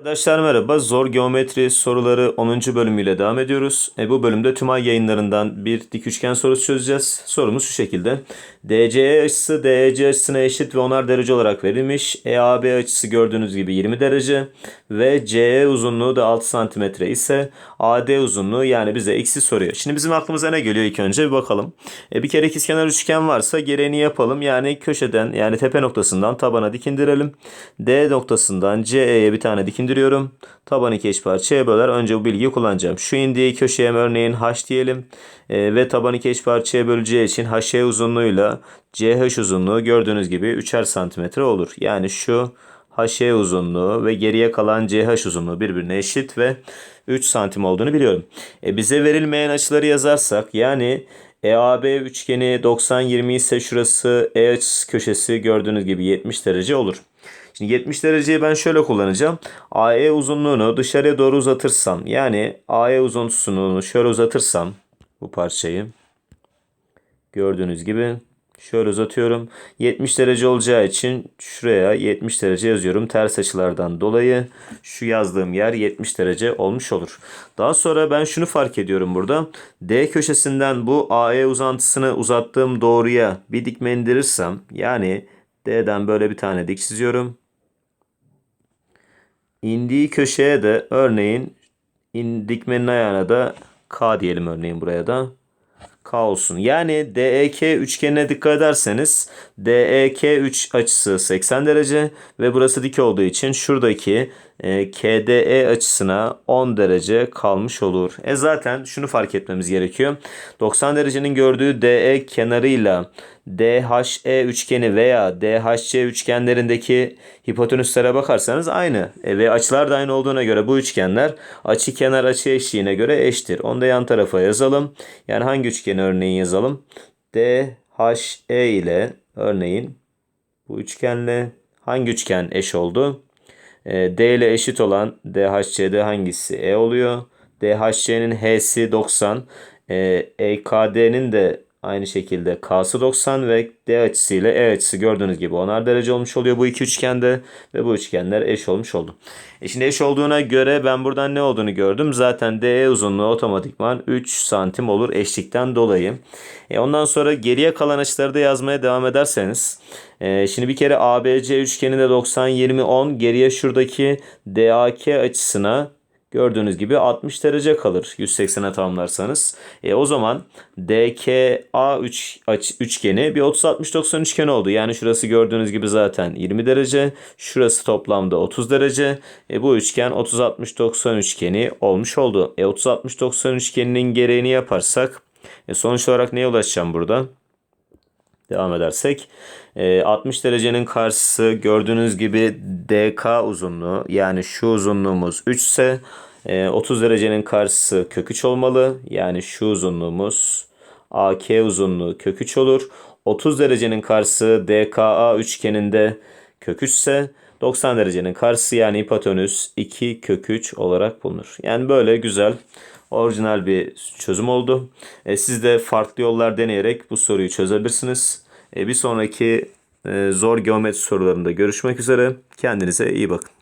Arkadaşlar merhaba. Zor geometri soruları 10. bölümüyle devam ediyoruz. E, bu bölümde Tümay yayınlarından bir dik üçgen sorusu çözeceğiz. Sorumuz şu şekilde. DCE açısı DEC açısına eşit ve onar derece olarak verilmiş. EAB açısı gördüğünüz gibi 20 derece ve CE uzunluğu da 6 cm ise AD uzunluğu yani bize eksi soruyor. Şimdi bizim aklımıza ne geliyor ilk önce bir bakalım. E, bir kere ikizkenar üçgen varsa gereğini yapalım. Yani köşeden yani tepe noktasından tabana dikindirelim. D noktasından CE'ye bir tane dikindiriyorum. Tabanı iki parçaya böler. Önce bu bilgiyi kullanacağım. Şu indiği köşeye örneğin H diyelim. E, ve taban iki parçaya böleceği için HE uzunluğuyla CH uzunluğu gördüğünüz gibi 3'er santimetre olur. Yani şu HE uzunluğu ve geriye kalan CH uzunluğu birbirine eşit ve 3 santim olduğunu biliyorum. E, bize verilmeyen açıları yazarsak yani EAB üçgeni 90-20 ise şurası E açısı köşesi gördüğünüz gibi 70 derece olur. Şimdi 70 dereceyi ben şöyle kullanacağım. AE uzunluğunu dışarıya doğru uzatırsam yani AE uzunluğunu şöyle uzatırsam bu parçayı gördüğünüz gibi şöyle uzatıyorum. 70 derece olacağı için şuraya 70 derece yazıyorum. Ters açılardan dolayı şu yazdığım yer 70 derece olmuş olur. Daha sonra ben şunu fark ediyorum burada. D köşesinden bu AE uzantısını uzattığım doğruya bir dikme indirirsem yani D'den böyle bir tane dik çiziyorum. İndiği köşeye de örneğin in, dikmenin ayağına da K diyelim örneğin buraya da. K olsun. Yani DEK üçgenine dikkat ederseniz DEK 3 açısı 80 derece ve burası dik olduğu için şuradaki e, KDE açısına 10 derece kalmış olur. E zaten şunu fark etmemiz gerekiyor. 90 derecenin gördüğü DE kenarıyla DHE üçgeni veya DHC üçgenlerindeki hipotenüslere bakarsanız aynı. E, ve açılar da aynı olduğuna göre bu üçgenler açı kenar açı eşiğine göre eşittir. Onu da yan tarafa yazalım. Yani hangi üçgeni örneğin yazalım? DHE ile örneğin bu üçgenle hangi üçgen eş oldu? E, D ile eşit olan DHC'de hangisi E oluyor? DHC'nin H'si 90. E, EKD'nin de aynı şekilde K'sı 90 ve D açısı ile E açısı gördüğünüz gibi onar derece olmuş oluyor bu iki üçgende ve bu üçgenler eş olmuş oldu. E şimdi eş olduğuna göre ben buradan ne olduğunu gördüm. Zaten DE uzunluğu otomatikman 3 santim olur eşlikten dolayı. E ondan sonra geriye kalan açıları da yazmaya devam ederseniz. E şimdi bir kere ABC üçgeninde 90 20 10 geriye şuradaki DAK açısına Gördüğünüz gibi 60 derece kalır 180'e tamamlarsanız. E, o zaman DKA 3 aç, üçgeni bir 30-60-90 üçgeni oldu. Yani şurası gördüğünüz gibi zaten 20 derece. Şurası toplamda 30 derece. E, bu üçgen 30-60-90 üçgeni olmuş oldu. E, 30-60-90 üçgeninin gereğini yaparsak e, sonuç olarak neye ulaşacağım burada? Devam edersek 60 derecenin karşısı gördüğünüz gibi DK uzunluğu yani şu uzunluğumuz 3 ise 30 derecenin karşısı kök 3 olmalı. Yani şu uzunluğumuz AK uzunluğu kök 3 olur. 30 derecenin karşısı DKA üçgeninde kök 3 ise 90 derecenin karşısı yani hipotenüs 2 kök 3 olarak bulunur. Yani böyle güzel orijinal bir çözüm oldu. E, siz de farklı yollar deneyerek bu soruyu çözebilirsiniz. E, bir sonraki e, zor geometri sorularında görüşmek üzere. Kendinize iyi bakın.